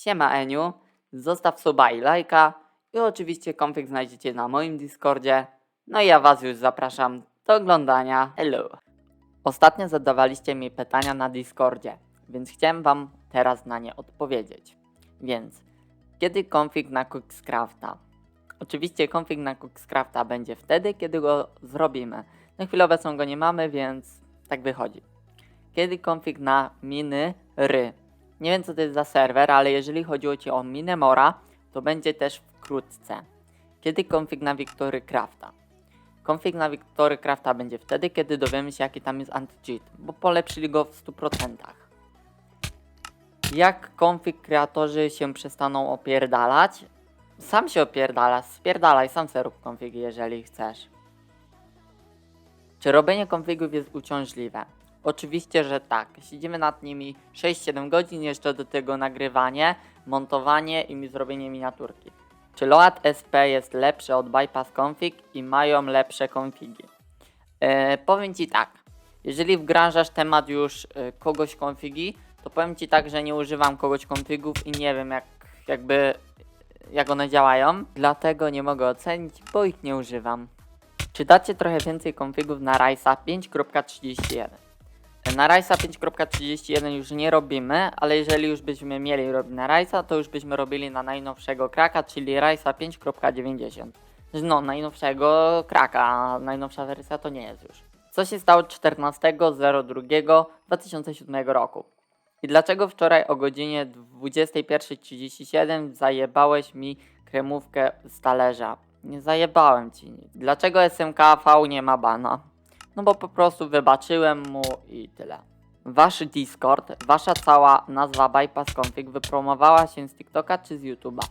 Siema Eniu, zostaw suba i lajka i oczywiście konfig znajdziecie na moim Discordzie. No i ja was już zapraszam do oglądania. Hello! Ostatnio zadawaliście mi pytania na Discordzie, więc chciałem wam teraz na nie odpowiedzieć. Więc, kiedy konfig na Cookscrafta? Oczywiście konfig na Cookscrafta będzie wtedy, kiedy go zrobimy. Na chwilę obecną go nie mamy, więc tak wychodzi. Kiedy konfig na miny ry? Nie wiem co to jest za serwer, ale jeżeli chodziło Ci o Minemora, to będzie też wkrótce. Kiedy konfig na Victory Crafta? Konfig na Victory Crafta będzie wtedy, kiedy dowiemy się jaki tam jest anti-cheat, bo polepszyli go w 100%. Jak konfig kreatorzy się przestaną opierdalać? Sam się opierdala, spierdalaj, sam se rób konfigi, jeżeli chcesz. Czy robienie konfigów jest uciążliwe? Oczywiście, że tak. Siedzimy nad nimi 6-7 godzin, jeszcze do tego nagrywanie, montowanie i zrobienie miniaturki. Czy Load SP jest lepszy od Bypass Config i mają lepsze konfigi? E, powiem Ci tak. Jeżeli wgrążasz temat już e, kogoś konfigi, to powiem Ci tak, że nie używam kogoś konfigów i nie wiem jak jakby jak one działają, dlatego nie mogę ocenić, bo ich nie używam. Czy dacie trochę więcej konfigów na Rysa 5.31? Na Rysa 5.31 już nie robimy, ale jeżeli już byśmy mieli robić na Rysa, to już byśmy robili na najnowszego kraka, czyli Rysa 5.90. No, najnowszego kraka, a najnowsza wersja to nie jest już. Co się stało 14.02.2007 roku? I dlaczego wczoraj o godzinie 21.37 zajebałeś mi kremówkę z talerza? Nie zajebałem ci nic. Dlaczego SMKV nie ma bana? No bo po prostu wybaczyłem mu i tyle. Wasz Discord, wasza cała nazwa Bypass Config wypromowała się z TikToka czy z YouTube'a?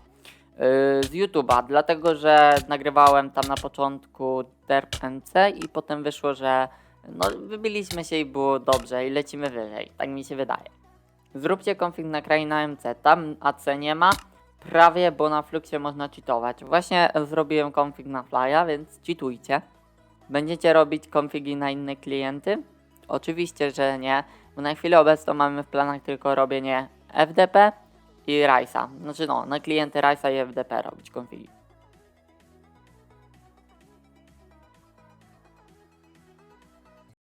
Yy, z YouTube'a, dlatego że nagrywałem tam na początku Derp NC i potem wyszło, że no wybiliśmy się i było dobrze i lecimy wyżej, tak mi się wydaje. Zróbcie config na kraina MC, tam AC nie ma, prawie, bo na Fluxie można cheatować. Właśnie zrobiłem config na Flya, więc cheatujcie. Będziecie robić konfigi na inne klienty? Oczywiście, że nie, bo na chwilę obecną mamy w planach tylko robienie FDP i Rice'a. Znaczy no, na klienty Rice'a i FDP robić konfigi.